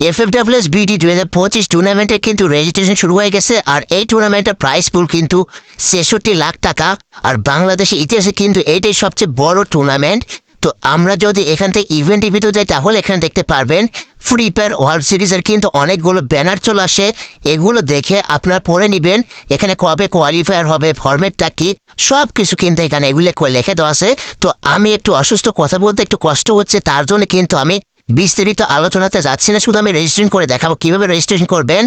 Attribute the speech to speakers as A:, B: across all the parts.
A: F F WS BD দুই হাজার পঁচিশ টুর্নামেন্টের কিন্তু রেজিস্ট্রেশন শুরু হয়ে গেছে আর এই টুর্নামেন্টের প্রাইস পুল কিন্তু ছেষট্টি লাখ টাকা আর বাংলাদেশের ইতিহাসে কিন্তু এইটাই সবচেয়ে বড় টুর্নামেন্ট তো আমরা যদি এখান থেকে ইভেন্টের ভিতরে যাই, তাহলে এখানে দেখতে পারবেন ফ্রি ফায়ার ওয়ার্ল্ড সিরিজের কিন্তু অনেকগুলো ব্যানার চলে আসে। এগুলো দেখে আপনার পড়ে নেবেন, এখানে কবে কোয়ালিফায়ার হবে ফরম্যাটটা কি সব কিছু কিন্তু এখানে এগুলো লিখে দেওয়া আছে। তো আমি একটু অসুস্থ, কথা বলতে একটু কষ্ট হচ্ছে, তার জন্য কিন্তু আমি বিস্তারিত আলোচনাতে যাচ্ছি না, শুধু আমি রেজিস্ট্রেশন করে দেখাবো। কীভাবে রেজিস্ট্রেশন করবেন?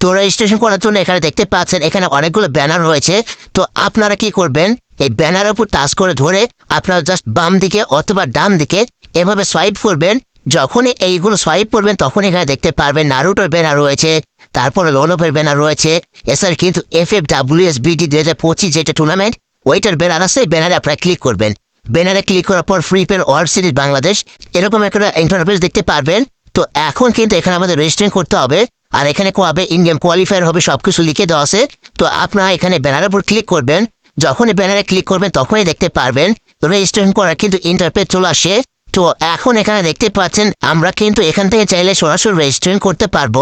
A: তো রেজিস্ট্রেশন করার জন্য এখানে দেখতে পাচ্ছেন, এখানে অনেকগুলো ব্যানার রয়েছে। তো আপনারা কি করবেন? এই ব্যানারের উপর টাচ করে ধরে আপনারা জাস্ট বাম দিকে অথবা ডান দিকে এভাবে সোয়াইপ করবেন। যখনই এইগুলো সোয়াইপ করবেন তখন এখানে দেখতে পারবেন নারুটোর ব্যানার রয়েছে, তারপরে লোনপের ব্যানার রয়েছে, এছাড়া কিন্তু এফ এফ ডাব্লিউ এস বিটি দু হাজার পঁচিশ যেটা টুর্নামেন্ট ওইটার ব্যানার আছে ব্যানারে আপনারা ক্লিক করবেন। ব্যানারে ক্লিক করার পর ফ্রি পের ওয়ার্ল্ড সিরিজ বাংলাদেশ এরকম একটা ইন্টারফেস দেখতে পারবেন। তো এখন কিন্তু এখানে আমাদের রেজিস্ট্রেশন করতে হবে। আর এখানে কবে ইন গেম কোয়ালিফায়ার হবে, সবকিছু লিখে দেওয়া আছে। তো আপনারা এখানে ব্যানারের উপর ক্লিক করবেন। যখনই ব্যানারে ক্লিক করবেন, তখনই দেখতে পারবেন। রেজিস্ট্রেশন করার কিন্তু ইন্টারপেজ চলে আসে। তো এখন এখানে দেখতে পাচ্ছেন, আমরা কিন্তু এখান থেকে চাইলে সরাসরি রেজিস্ট্রেশন করতে পারব।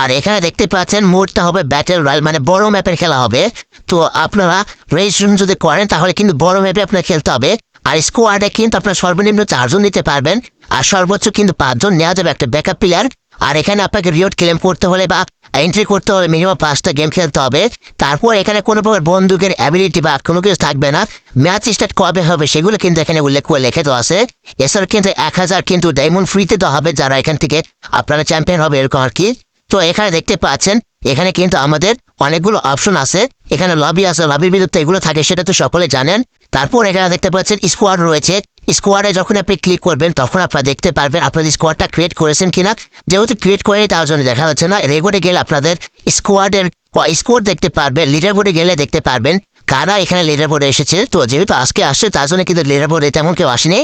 A: আর এখানে দেখতে পাচ্ছেন মোডটা হবে ব্যাটেল রয়্যাল মানে বড় ম্যাপের খেলা হবে। তো আপনারা রেজিস্ট্রেশন যদি করেন, তাহলে কিন্তু বড় ম্যাপে আপনার খেলতে হবে। আর স্কোয়াডে কিন্তু আপনার সর্বনিম্ন চারজন নিতে পারবেন, আর সর্বোচ্চ কিন্তু পাঁচজন নেওয়া যাবে একটা ব্যাকআপ প্লেয়ার আর এখানে আপনাকে রিওট ক্লেম করতে হলে বা এন্ট্রি করতে হলে মিনিমাম পাঁচটা গেম খেলতে হবে। তারপর এখানে কোনো প্রকার বন্দুকের অ্যাবিলিটি বা কোনো কিছু থাকবে না। ম্যাচ স্টার্ট কবে হবে সেগুলো কিন্তু এখানে উল্লেখ করে লিখে দেওয়া আছে। এছাড়া কিন্তু এক হাজার কিন্তু ডায়মন্ড ফ্রিতে দেওয়া হবে যারা এখান থেকে আপনারা চ্যাম্পিয়ন হবে, এরকম আর কি। তো এখানে দেখতে পাচ্ছেন, এখানে কিন্তু আমাদের অনেকগুলো অপশন আছে। এখানে লবি আছে লবির বিরুদ্ধে এগুলো থাকে, সেটা তো সকলে জানেন। তারপর এখানে দেখতে পাচ্ছেন স্কোয়াড রয়েছে। স্কোয়াডে যখন আপনি ক্লিক করবেন, তখন আপনারা দেখতে পারবেন আপনাদের স্কোয়াডটা ক্রিয়েট করেছেন কিনা। যেহেতু ক্রিয়েট করে তার জন্য দেখা যাচ্ছে না। রেগোডে গেলে আপনাদের স্কোয়াডের স্কোয়াড দেখতে পারবেন লিডার বোর্ডে গেলে দেখতে পারবেন। কারা এখানে লিডার বোর্ডে এসেছে? তো যেহেতু আজকে আসছে, তার জন্য কিন্তু লিডার বোর্ডে তেমন কেউ আসেনি।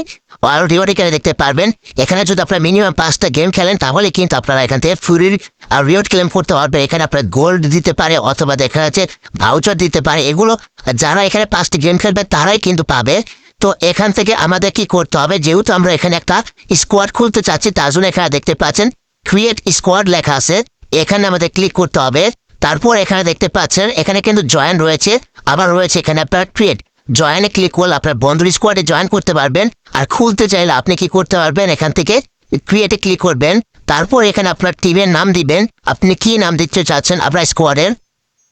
A: আর রিওয়ার্ড এখানে দেখতে পারবেন। এখানে যদি আপনারা মিনিমাম পাঁচটা গেম খেলেন, তাহলে কিন্তু আপনারা এখান থেকে ফুরির আর রিওয়ার্ড ক্লেম করতে পারবেন। এখানে আপনার গোল্ড দিতে পারে, অথবা দেখা যাচ্ছে ভাউচার দিতে পারে। এগুলো যারা এখানে পাঁচটি গেম খেলবে, তারাই কিন্তু পাবে। তো এখান থেকে আমাদের কি করতে হবে? যেহেতু আমরা এখানে একটা স্কোয়াড খুলতে চাচ্ছি, তার জন্য এখানে দেখতে পাচ্ছেন ক্রিয়েট স্কোয়াড লেখা আছে। এখানে আমাদের ক্লিক করতে হবে। তারপর এখানে দেখতে পাচ্ছেন, এখানে কিন্তু জয়েন রয়েছে। আবার রয়েছে এখানে আপনার ক্রিয়েট জয়েনে ক্লিক করলে আপনার বন্ধুর স্কোয়াডে জয়েন করতে পারবেন। আর খুলতে চাইলে আপনি কি করতে পারবেন? এখান থেকে ক্রিয়েটে ক্লিক করবেন। তারপর এখানে আপনার টিমের নাম দিবেন। আপনি কি নাম দিতে চাচ্ছেন? আপনার স্কোয়াডের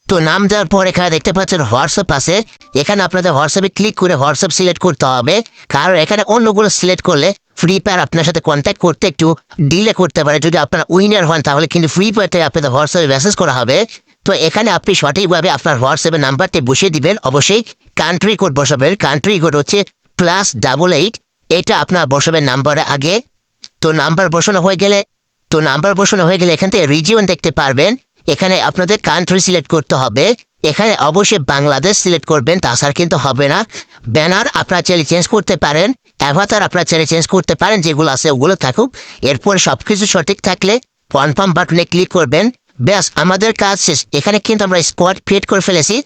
A: তো নাম দেওয়ার পর এখানে দেখতে পাচ্ছেন হোয়াটসঅ্যাপ আছে। এখানে আপনাদের হোয়াটসঅ্যাপে ক্লিক করে হোয়াটসঅ্যাপ সিলেক্ট করতে হবে। কারণ এখানে অন্যগুলো সিলেক্ট করলে ফ্রি ফায়ার আপনার সাথে কন্ট্যাক্ট করতে একটু ডিলে করতে পারে। যদি আপনারা উইনার হন, তাহলে কিন্তু ফ্রি ফায়ারতে আপনাদের হোয়াটসঅ্যাপে মেসেজ করা হবে। তো এখানে আপনি সঠিকভাবে আপনার হোয়াটসঅ্যাপের নাম্বারটি বসিয়ে দিবেন। অবশ্যই কান্ট্রি কোড বসাবেন। কান্ট্রি কোড হচ্ছে প্লাস ডাবল এইট এটা আপনার বসাবেন নাম্বারে আগে। তো নাম্বার বসানো হয়ে গেলে, তো নাম্বার বসানো হয়ে গেলে এখান থেকে রিজিয়ন দেখতে পারবেন। এখানে আপনাদের কান্ট্রি সিলেক্ট করতে হবে। এখানে অবশ্যই বাংলাদেশ সিলেক্ট করবেন তাছাড়া কিন্তু হবে না। ব্যানার আপনারা চাইলে চেঞ্জ করতে পারেন অ্যাভাতার আপনারা চাইলে চেঞ্জ করতে পারেন, যেগুলো আছে ওগুলো থাকুক। এরপর সব কিছু সঠিক থাকলে কনফার্ম বাটনে ক্লিক করবেন। ব্যাস, আমাদের কাজ শেষ। এখানে কিন্তু আমরা স্কোয়াড ক্রিয়েট করে ফেলেছি।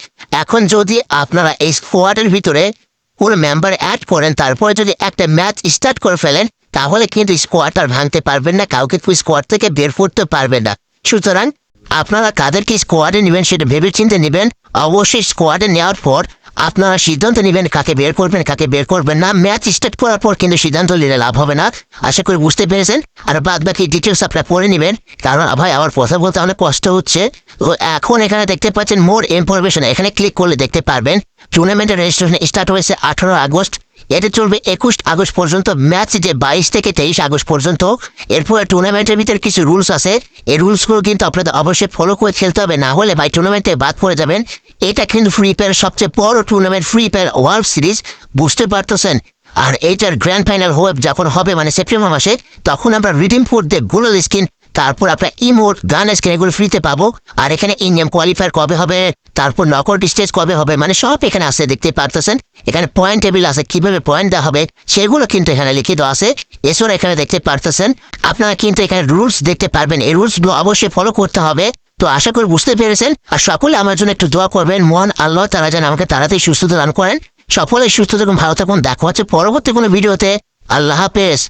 A: এখন যদি আপনারা এই স্কোয়াডের ভিতরে কোনো মেম্বার অ্যাড করেন, তারপরে যদি একটা ম্যাচ স্টার্ট করে ফেলেন, তাহলে কিন্তু স্কোয়াড আর ভাঙতে পারবেন না, কাউকে স্কোয়াড থেকে বের করতে পারবেন না। সুতরাং আপনারা কাদেরকে স্কোয়াডে নেবেন সেটা ভেবে চিন্তে নেবেন। অবশ্যই স্কোয়াডে নেওয়ার পর আপনারা সিদ্ধান্ত নেবেন কাকে বের করবেন, কাকে বের করবেন না। ম্যাচ স্টার্ট করার পর কিন্তু সিদ্ধান্ত নিলে লাভ হবে না। আশা করি বুঝতে পেরেছেন। আর বাদ বাকি ডিটেলস আপনারা পড়ে নেবেন। কারণ, ভাই, আমার কথা বলতে অনেক কষ্ট হচ্ছে। তো এখন এখানে দেখতে পাচ্ছেন মোর ইনফরমেশন এখানে ক্লিক করলে দেখতে পারবেন। টুর্নামেন্টের রেজিস্ট্রেশন স্টার্ট হয়েছে আঠারো আগস্ট। এটা চলবে একুশ আগস্ট পর্যন্ত, ম্যাচ যে বাইশ থেকে তেইশ আগস্ট পর্যন্ত। এরপরে টুর্নামেন্টের ভিতরে কিছু রুলস আছে। এই রুলসগুলো কিন্তু আপনাদের অবশ্যই ফলো করে খেলতে হবে। না হলে ভাই টুর্নামেন্টে বাদ পড়ে যাবেন। এটা কিন্তু ফ্রি ফায়ার সবচেয়ে বড় tournament Free Fire World Series বুঝতে পারতেছেন? আর এইটার গ্র্যান্ড ফাইনাল হোয়েব যখন হবে মানে সেপ্টেম্বর মাসে, তখন আমরা রিডিম কোড দিয়ে গুগল স্ক্রিন তারপর আপনার ইমোট গান স্ক্রিন এগুলো ফ্রিতে পাবো। আর এখানে ইন্ডিয়াম কোয়ালিফায়ার কবে হবে, তারপর নকআউট স্টেজ কবে হবে মানে সব এখানে আছে, দেখতে পারতেছেন। এখানে পয়েন্ট টেবিল আছে, কীভাবে পয়েন্ট দেওয়া হবে, সেগুলো কিন্তু এখানে লিখিত আছে। এছাড়া এখানে দেখতে পারতেছেন, আপনারা কিন্তু এখানে রুলস দেখতে পারবেন। এই রুলসগুলো অবশ্যই ফলো করতে হবে। তো আশা করি বুঝতে পেরেছেন। আর সকলে আমার জন্য একটু দোয়া করবেন। মহান আল্লাহ তারা যেন আমাকে তাড়াতাড়ি সুস্থতা দান করেন। সকলে সুস্থ থাকুন, ভালো থাকুন। দেখা হচ্ছে পরবর্তী কোনো ভিডিওতে। আল্লাহ হাফেজ।